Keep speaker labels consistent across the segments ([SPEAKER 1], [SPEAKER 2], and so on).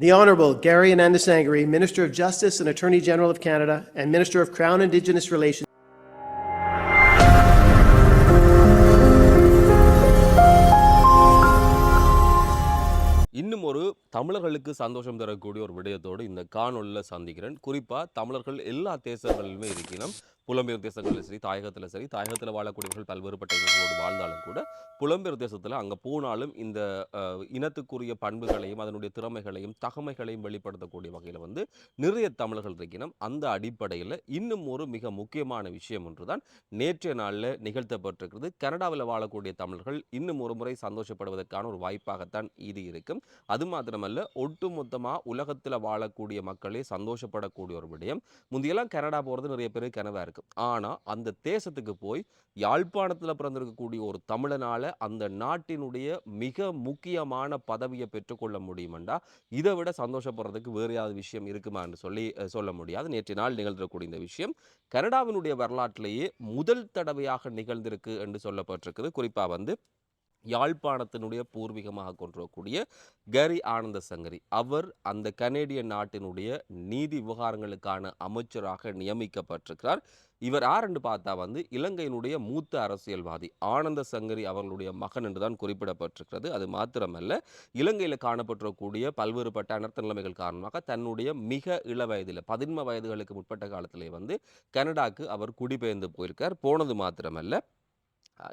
[SPEAKER 1] The Honourable Gary Anandasangri, Minister of Justice and Attorney General of Canada, and Minister of Crown Indigenous Relations.
[SPEAKER 2] தமிழர்களுக்கு சந்தோஷம் தரக்கூடிய ஒரு விடயத்தோடு இந்த காணொலியில் சந்திக்கிறேன். குறிப்பாக தமிழர்கள் எல்லா தேசங்களிலுமே இருக்கணும் புலம்பெயர் தேசங்களில் சரி தாயகத்தில் சரி தாயகத்தில் வாழக்கூடியவர்கள் பல்வேறுபட்ட இனங்களோடு வாழ்ந்தாலும் கூட புலம்பெயர் தேசத்தில் அங்கே போனாலும் இந்த இனத்துக்குரிய பண்புகளையும் அதனுடைய திறமைகளையும் தகமைகளையும் வெளிப்படுத்தக்கூடிய வகையில் வந்து நிறைய தமிழர்கள் இருக்கணும் அந்த அடிப்படையில் இன்னும் ஒரு மிக முக்கியமான விஷயம் ஒன்றுதான் நேற்றைய நாளில் நிகழ்த்தப்பட்டிருக்கிறது கனடாவில் வாழக்கூடிய தமிழர்கள் இன்னும் ஒரு முறை சந்தோஷப்படுவதற்கான ஒரு வாய்ப்பாகத்தான் இது இருக்கும். அது மாத்திரமல்ல ஒட்டுமொத்தமாக உலகத்தில் வாழக்கூடிய மக்களே சந்தோஷப்படக்கூடிய ஒரு விடயம். முந்தையெல்லாம் கனடா போகிறது நிறைய பேர் கனவாக இருக்கு. ஆனால் அந்த தேசத்துக்கு போய் யாழ்ப்பாணத்தில் பிறந்திருக்கக்கூடிய ஒரு தமிழனால அந்த நாட்டினுடைய மிக முக்கியமான பதவியை பெற்றுக்கொள்ள முடியுமெண்டா இதை விட சந்தோஷப்படுறதுக்கு வேறு ஏதாவது விஷயம் இருக்குமான்னு சொல்லி சொல்ல முடியாது. நேற்று நாள் நிகழ்ந்திருக்கக்கூடிய இந்த விஷயம் கனடாவினுடைய வரலாற்றிலேயே முதல் தடவையாக நிகழ்ந்திருக்கு என்று சொல்லப்பட்டிருக்குது. குறிப்பாக வந்து யாழ்ப்பாணத்தினுடைய பூர்வீகமாக கொண்டிருக்கக்கூடிய கரி ஆனந்த சங்கரி. அவர் அந்த கனேடிய நாட்டினுடைய நீதி விவகாரங்களுக்கான அமைச்சராக நியமிக்கப்பட்டிருக்கிறார். இவர் யார் என்று பார்த்தா வந்து இலங்கையினுடைய மூத்த அரசியல்வாதி. ஆனந்த சங்கரி அவர்களுடைய மகன் என்றுதான் குறிப்பிடப்பட்டிருக்கிறது. அது மாத்திரமல்ல இலங்கையில் காணப்பட்டிருக்கக்கூடிய பல்வேறுபட்ட அனர்த்த நிலைமைகள் காரணமாக தன்னுடைய மிக இள வயதில் பதின்ம வயதுகளுக்கு முற்பட்ட காலத்திலே வந்து கனடாக்கு அவர் குடிபெயர்ந்து போயிருக்கார். போனது மாத்திரமல்ல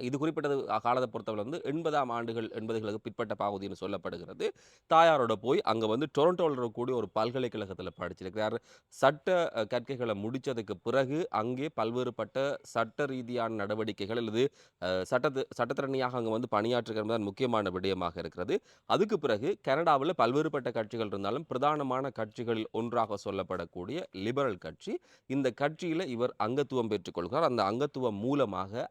[SPEAKER 2] இது குறிப்பிட்டது காலத்தை பொறுத்தவரை வந்து எண்பதாம் ஆண்டுகள் எண்பதுகளுக்கு பிற்பட்ட பகுதின்னு சொல்லப்படுகிறது. தாயாரோட போய் அங்கே வந்து டொரண்டோவில் இருக்கக்கூடிய ஒரு பல்கலைக்கழகத்தில் படிச்சிருக்கிறார். சட்ட கற்கைகளை முடித்ததுக்கு பிறகு அங்கே பல்வேறுபட்ட சட்ட ரீதியான நடவடிக்கைகள் அல்லது சட்டத்து சட்டத்திறனியாக அங்கே வந்து பணியாற்றுகிறது தான் முக்கியமான விடயமாக இருக்கிறது. அதுக்கு பிறகு கனடாவில் பல்வேறுபட்ட கட்சிகள் இருந்தாலும் பிரதானமான கட்சிகளில் ஒன்றாக சொல்லப்படக்கூடிய லிபரல் கட்சி. இந்த கட்சியில் இவர் அங்கத்துவம் பெற்றுக்கொள்கிறார் அந்த அங்கத்துவம் மூலமாக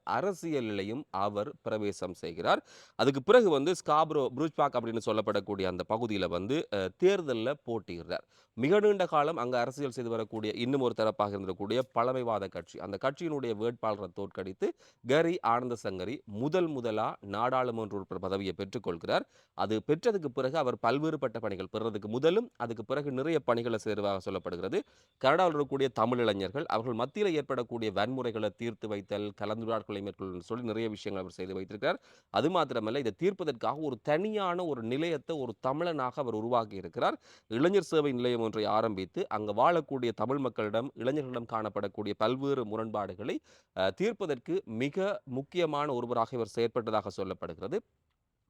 [SPEAKER 2] அரசியலிலையும் அவர் பிரவேசம் செய்கிறார். அதுக்கு பிறகு வந்து ஸ்காப்ரோ ப்ரூச்பாக் அப்படின்னு சொல்லப்படக்கூடிய அந்த பகுதியில் வந்து தேர்தலில் போட்டியிடுறார். மிக நீண்ட காலம் அங்கே அரசியல் செய்து வரக்கூடிய இன்னும் ஒரு தரப்பாக இருந்திருக்கக்கூடிய பழமைவாத கட்சி. அந்த கட்சியினுடைய வேட்பாளரை தோற்கடித்து கரி ஆனந்த சங்கரி முதல் முதலா நாடாளுமன்ற உறுப்பினர் பதவியை பெற்றுக்கொள்கிறார் அது பெற்றதுக்கு பிறகு அவர் பல்வேறுபட்ட பணிகள் பெறுறதுக்கு முதலும் அதுக்கு பிறகு நிறைய பணிகளை சேர்வாக சொல்லப்படுகிறது. கனடாவில் இருக்கக்கூடிய தமிழ் இளைஞர்கள் அவர்கள் மத்தியில் ஏற்படக்கூடிய வன்முறைகளை தீர்த்து வைத்தல் கலந்துரையாடல்களை மேற்கொள்ளும் சொல்லி நிறைய விஷயங்கள் அவர் செய்து வைத்திருக்கிறார். அது மாத்திரமல்ல இதை தீர்ப்பதற்காக ஒரு தனியான ஒரு நிலையத்தை ஒரு தமிழனாக அவர் உருவாக்கி இருக்கிறார். இளைஞர் சேவை நிலையம் ஒன்றை ஆரம்பித்து அங்கு வாழக்கூடிய தமிழ் மக்களிடம் இளைஞர்களிடம் காணப்படக்கூடிய பல்வேறு முரண்பாடுகளை தீர்ப்பதற்கு மிக முக்கியமான ஒருவராக இவர் செயற்பட்டதாக சொல்லப்படுகிறது.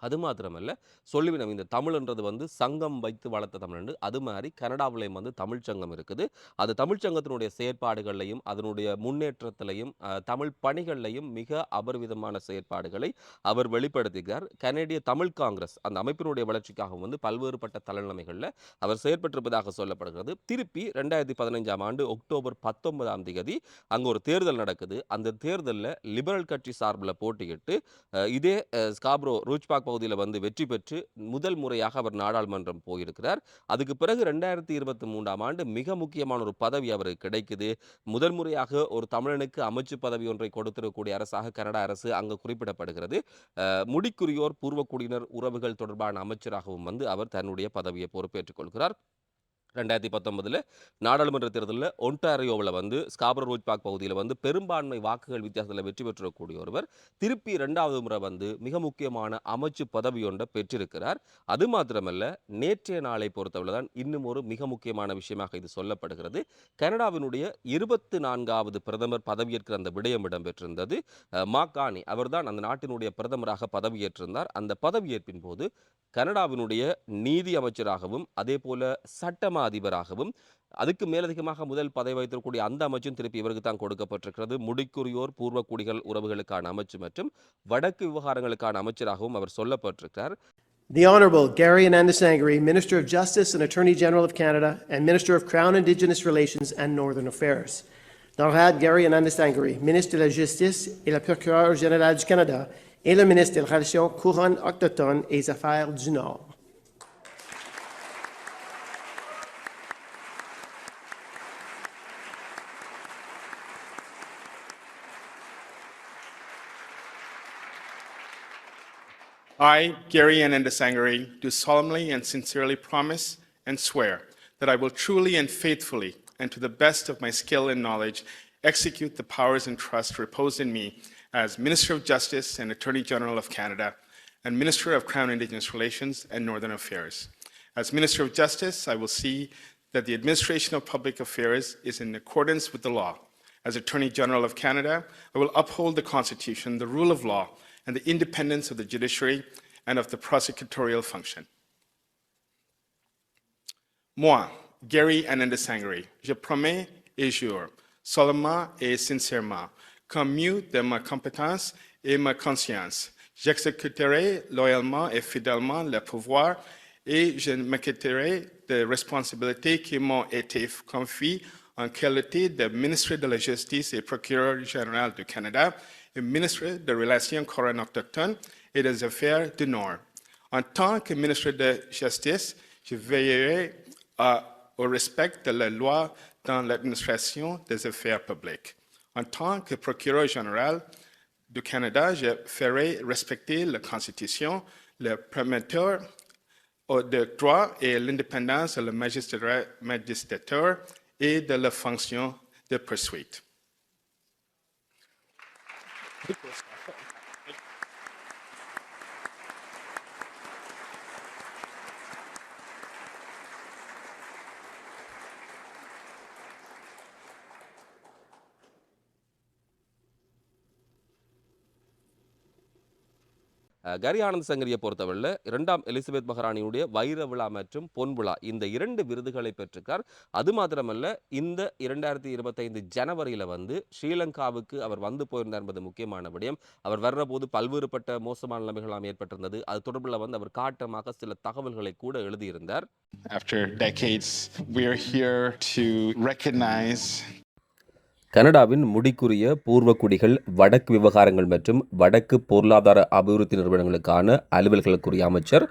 [SPEAKER 2] அது மாத்திரமல்ல சொல்லிவிடும் இந்த தமிழ்ன்றது வந்து சங்கம் வைத்து வளர்த்த தமிழ் அது மாதிரி கனடாவிலையும் வந்து தமிழ்ச்சங்கம் இருக்குது. அது தமிழ்ச்சங்கத்தினுடைய செயற்பாடுகள்லையும் செயற்பாடுகளையும் அதனுடைய முன்னேற்றத்திலையும் தமிழ் பணிகள்லையும் மிக அபர்விதமான செயற்பாடுகளை அவர் வெளிப்படுத்துகிறார். கனேடிய தமிழ் காங்கிரஸ் அந்த அமைப்பினுடைய வளர்ச்சிக்காகவும் வந்து பல்வேறுபட்ட தலைநிலைமைகளில் அவர் செயற்பட்டிருப்பதாக சொல்லப்படுகிறது. திருப்பி ரெண்டாயிரத்தி பதினைஞ்சாம் ஆண்டு அக்டோபர் பத்தொன்பதாம் தேதி அங்கே ஒரு தேர்தல் நடக்குது. அந்த தேர்தலில் லிபரல் கட்சி சார்பில் போட்டியிட்டு இதே ஸ்காப்ரோ ரூச்பாக் பகுதியில் வந்து வெற்றி பெற்று முதல் முறையாக அவர் நாடாளுமன்றம் போயிருக்கிறார். அதுக்கு பிறகு ரெண்டாயிரத்தி இருபத்தி மூன்றாம் ஆண்டு மிக முக்கியமான ஒரு பதவி அவருக்கு கிடைக்குது. முதல் முறையாக ஒரு தமிழனுக்கு அமைச்சு பதவி ஒன்றை கொடுத்திருக்கக்கூடிய அரசாக கனடா அரசு அங்கு குறிப்பிடப்படுகிறது. முடிக்குரியோர் பூர்வக்குடியினர் உறவுகள் தொடர்பான அமைச்சராகவும் வந்து அவர் தன்னுடைய பதவியை பொறுப்பேற்றுக் கொள்கிறார். ரெண்டாயிரத்தி பத்தொன்பதில் நாடாளுமன்ற தேர்தலில் ஒன்டாரியோவில் வந்து ஸ்காபர் ரோஜ்பாக் பகுதியில் வந்து பெரும்பான்மை வாக்குகள் வித்தியாசத்தில் வெற்றி பெற்றக்கூடிய ஒருவர் திருப்பி ரெண்டாவது முறை வந்து மிக முக்கியமான அமைச்சு பதவி ஒன்றை பெற்றிருக்கிறார். அது மாத்திரமல்ல நேற்றைய நாளை பொறுத்தவரை தான் இன்னும் ஒரு மிக முக்கியமான விஷயமாக இது சொல்லப்படுகிறது. கனடாவினுடைய இருபத்தி நான்காவது பிரதமர் பதவியேற்கிற அந்த விடயம் இடம்பெற்றிருந்தது. மாக்கானி அவர்தான் அந்த நாட்டினுடைய பிரதமராக பதவியேற்றிருந்தார். அந்த பதவியேற்பின் போது கனடாவினுடைய நீதி அமைச்சராகவும் அதே போல சட்டமா அதிபராகவும் அதுக்கு மேலதிகமாக முதல் பதவி வைத்திருக்கக்கூடிய அந்த அமைச்சும் திருப்பி இவருக்கு தான் கொடுக்கப்பட்டிருக்கிறது முடிக்குரியோர் பூர்வக்குடிகள் உறவுகளுக்கான அமைச்சு மற்றும் வடக்கு விவகாரங்களுக்கான அமைச்சராகவும் அவர் சொல்லப்பட்டிருக்கிறார்
[SPEAKER 1] The Honorable Gary Anandasangri, Minister of Justice and Attorney General of Canada, and Minister of Crown Indigenous Relations and Northern Affairs. L'honorable Gary Anandasangri, Ministre de la Justice et le Procureur général du Canada, et le Ministre des Relations couronne autochtones et des Affaires du Nord.
[SPEAKER 3] I, Gary Anandasangari, do solemnly and sincerely promise and swear that I will truly and faithfully, and to the best of my skill and knowledge, execute the powers and trust reposed in me as Minister of Justice and Attorney General of Canada and Minister of Crown Indigenous Relations and Northern Affairs. As Minister of Justice, I will see that the administration of public affairs is in accordance with the law. As Attorney General of Canada, I will uphold the Constitution, the rule of law, and the independence of the judiciary and of the prosecutorial function. Moi, Gary Anandasangari, je promets et jure, solemnement et sincèrement, comme mieux de ma compétence et ma conscience, j'exécuterai loyalement et fidèlement le pouvoir et je m'acquitterai des responsabilités qui m'ont été confiées en qualité de ministre de la Justice et procureur général du Canada et ministre des Relations courantes autochtones et des Affaires du Nord. En tant que ministre de Justice, je veillerai au respect de la loi dans l'administration des affaires publiques. En tant que procureur général du Canada, je ferai respecter la Constitution, le prometteur de droit et l'indépendance de la magistrature et de la fonction de poursuite.
[SPEAKER 2] கரி ஆனந்த் சங்கரியை பொறுத்தவரையில் இரண்டாம் Elizabeth மகாராணியுடைய வைர விழா மற்றும் பொன் விழா இந்த இரண்டு விருதுகளை பெற்றிருக்கார். அது மாத்திரமல்ல இந்த இரண்டாயிரத்தி இருபத்தைந்து ஜனவரியில் வந்து ஸ்ரீலங்காவுக்கு அவர் வந்து போயிருந்தார் என்பது முக்கியமான விடயம். அவர் வர்ற போது பல்வேறுபட்ட மோசமான நிலைமைகளாம் ஏற்பட்டிருந்தது. அது தொடர்பில் வந்து அவர் காட்டமாக சில தகவல்களை கூட எழுதியிருந்தார்.
[SPEAKER 4] After decades, we're here to recognize
[SPEAKER 2] கனடாவின் முடிக்குரிய பூர்வக்குடிகள் வடக்கு விவகாரங்கள் மற்றும் வடக்கு பொருளாதார அபிவிருத்தி நிறுவனங்களுக்கான அலுவல்களுக்குரிய அமைச்சர்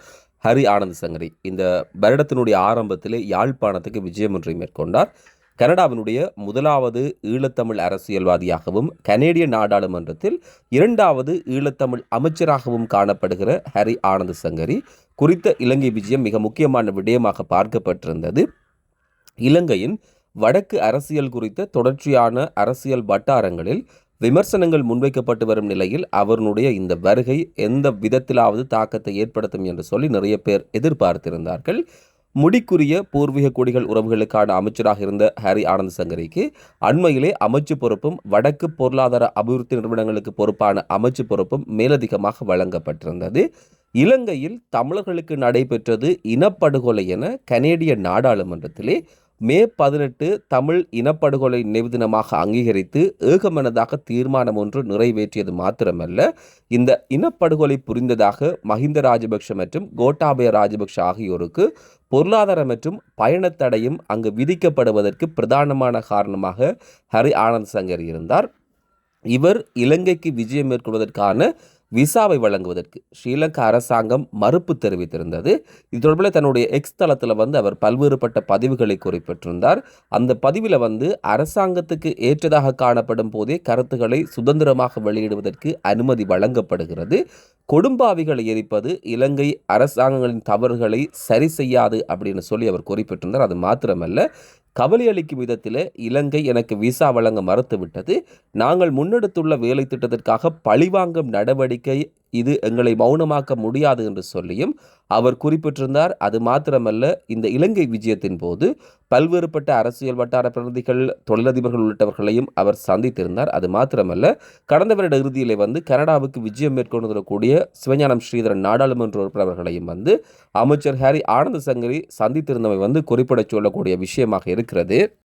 [SPEAKER 2] ஹரி ஆனந்த் சங்கரி. இந்த வருடத்தினுடைய ஆரம்பத்திலே யாழ்ப்பாணத்துக்கு விஜயம் ஒன்றை மேற்கொண்டார். கனடாவினுடைய முதலாவது ஈழத்தமிழ் அரசியல்வாதியாகவும் கனேடிய நாடாளுமன்றத்தில் இரண்டாவது ஈழத்தமிழ் அமைச்சராகவும் காணப்படுகிற ஹரி ஆனந்த் சங்கரி குறித்த இலங்கை விஜயம் மிக முக்கியமான விடயமாக பார்க்கப்பட்டிருந்தது. இலங்கையின் வடக்கு அரசியல் குறித்த தொடர்ச்சியான அரசியல் வட்டாரங்களில் விமர்சனங்கள் முன்வைக்கப்பட்டு வரும் நிலையில் அவருடைய இந்த வருகை எந்த விதத்திலாவது தாக்கத்தை ஏற்படுத்தும் என்று சொல்லி நிறைய பேர் எதிர்பார்த்திருந்தார்கள். முடிக்குரிய பூர்வீக குடிகள் உறவுகளுக்கான அமைச்சராக இருந்த ஹரி ஆனந்த் சங்கரிக்கு அண்மையிலே அமைச்சு பொறுப்பும் வடக்கு பொருளாதார அபிவிருத்தி நிறுவனங்களுக்கு பொறுப்பான அமைச்சு பொறுப்பும் மேலதிகமாக வழங்கப்பட்டிருந்தது. இலங்கையில் தமிழர்களுக்கு நடைபெற்றது இனப்படுகொலை என கனேடிய நாடாளுமன்றத்திலே மே பதினெட்டு தமிழ் இனப்படுகொலை நினைவு தினமாக அங்கீகரித்து ஏகமனதாக தீர்மானம் ஒன்று நிறைவேற்றியது மாத்திரமல்ல இந்த இனப்படுகொலை புரிந்ததாக மஹிந்த ராஜபக்ஷ மற்றும் கோட்டாபய ராஜபக்ஷ ஆகியோருக்கு பொருளாதார மற்றும் பயணத்தடையும் அங்கு விதிக்கப்படுவதற்கு பிரதானமான காரணமாக ஹரி ஆனந்த் சங்கர் இருந்தார். இவர் இலங்கைக்கு விஜயம் மேற்கொள்வதற்கான விசாவை வழங்குவதற்கு ஸ்ரீலங்கா அரசாங்கம் மறுப்பு தெரிவித்திருந்தது. இது தொடர்பில் தன்னுடைய எக்ஸ் தளத்தில் வந்து அவர் பல்வேறுபட்ட பதிவுகளை குறிப்பிட்டிருந்தார். அந்த பதிவில் வந்து அரசாங்கத்துக்கு ஏற்றதாக காணப்படும் போதே கருத்துக்களை சுதந்திரமாக வெளியிடுவதற்கு அனுமதி வழங்கப்படுகிறது. கொடும்பாவிகளை எரிப்பது இலங்கை அரசாங்கங்களின் தவறுகளை சரி செய்யாது அப்படின்னு சொல்லி அவர் குறிப்பிட்டிருந்தார். அது மாத்திரமல்ல கவலை அளிக்கும் விதத்தில் இலங்கை எனக்கு விசா வழங்க மறுத்துவிட்டது. நாங்கள் முன்னெடுத்துள்ள வேலை திட்டத்திற்காக பழிவாங்கும் நடவடிக்கை இது எங்களை மௌனமாக்க முடியாது என்று சொல்லியும் அவர் குறிப்பிட்டிருந்தார். அது மாத்திரமல்ல இந்த இலங்கை விஜயத்தின் போது பல்வேறுபட்ட அரசியல் வட்டார பிரதிநிதிகள் தொழிலதிபர்கள் உள்ளிட்டவர்களையும் அவர் சந்தித்திருந்தார். அது மாத்திரமல்ல கடந்த வருட இறுதியிலே வந்து கனடாவுக்கு விஜயம் மேற்கொண்டு வரக்கூடிய சிவஞானம் ஸ்ரீதரன் நாடாளுமன்ற உறுப்பினர்களையும் வந்து அமைச்சர் ஹாரி ஆனந்த சங்கரி சந்தித்திருந்தமை வந்து குறிப்பிடச் சொல்லக்கூடிய விஷயமாக இருக்கிறது.